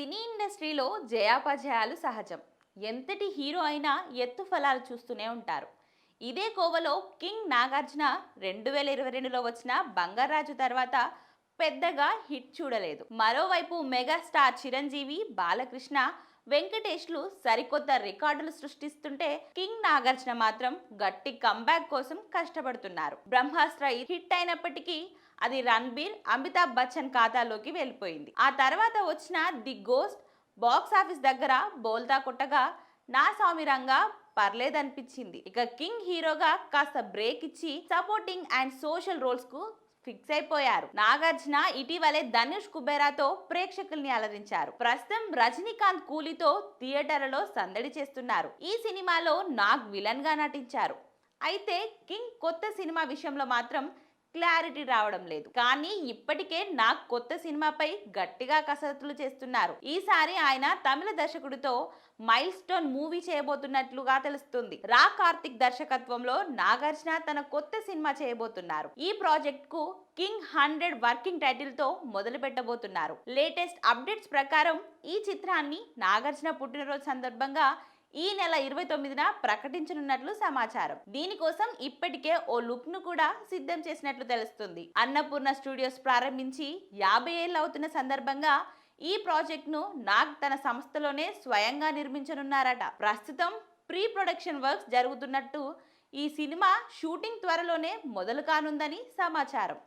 సినీ ఇండస్ట్రీలో జయాపజయాలు సహజం. ఎంతటి హీరో అయినా ఎత్తు ఫలాలు చూస్తూనే ఉంటారు. ఇదే కోవలో కింగ్ నాగార్జున రెండు వేల ఇరవై రెండులో వచ్చిన బంగారాజు తర్వాత పెద్దగా హిట్ చూడలేదు. మరోవైపు మెగాస్టార్ చిరంజీవి బాలకృష్ణ వెంకటేష్లు సరికొత్త రికార్డులు సృష్టిస్తుంటే కింగ్ నాగార్జున మాత్రం గట్టి కంబ్యాక్ కోసం కష్టపడుతున్నారు. బ్రహ్మాస్త్ర హిట్ అయినప్పటికీ అది రణబీర్ అమితాబ్ బచ్చన్ ఖాతాలోకి వెళ్ళిపోయింది. ఆ తర్వాత వచ్చిన ది గోస్ట్ బాక్స్ ఆఫీస్ దగ్గర బోల్తా కొట్టగా నా సామిరంగా పర్లేదనిపించింది. ఇక కింగ్ హీరోగా కాస్త బ్రేక్ ఇచ్చి సపోర్టింగ్ అండ్ సోషల్ రోల్స్కు ఫిక్స్ అయిపోయారు. నాగార్జున ఇటీవలే ధనుష్ కుబేరాతో ప్రేక్షకుల్ని అలరించారు. ప్రస్తుతం రజనీకాంత్ కూలీతో థియేటర్లలో సందడి చేస్తున్నారు. ఈ సినిమాలో నాగ్ విలన్గా నటించారు. అయితే కింగ్ కొత్త సినిమా విషయంలో మాత్రం క్లారిటీ రావడం లేదు. కానీ ఇప్పటికే నా కొత్త సినిమాపై గట్టిగా కసరత్తులు చేస్తున్నారు. ఈసారి ఆయన తమిళ దర్శకుడితో మైల్ స్టోన్ మూవీ చేయబోతున్నట్లుగా తెలుస్తుంది. రా కార్తిక్ దర్శకత్వంలో నాగార్జున తన కొత్త సినిమా చేయబోతున్నారు. ఈ ప్రాజెక్ట్కు కింగ్ హండ్రెడ్ వర్కింగ్ టైటిల్తో మొదలు పెట్టబోతున్నారు లేటెస్ట్ అప్డేట్స్ ప్రకారం ఈ చిత్రాన్ని నాగార్జున పుట్టినరోజు సందర్భంగా ఈ నెల ఇరవై తొమ్మిదిన ప్రకటించనున్నట్లు సమాచారం. దీనికోసం ఇప్పటికే ఓ లుక్ను కూడా సిద్ధం చేసినట్లు తెలుస్తుంది. అన్నపూర్ణ స్టూడియోస్ ప్రారంభించి యాభై ఏళ్ళు అవుతున్న సందర్భంగా ఈ ప్రాజెక్ట్ను నాగ్ తన సంస్థలోనే స్వయంగా నిర్మించనున్నారట. ప్రస్తుతం ప్రీ ప్రొడక్షన్ వర్క్స్ జరుగుతున్నట్టు ఈ సినిమా షూటింగ్ త్వరలోనే మొదలు కానుందని సమాచారం.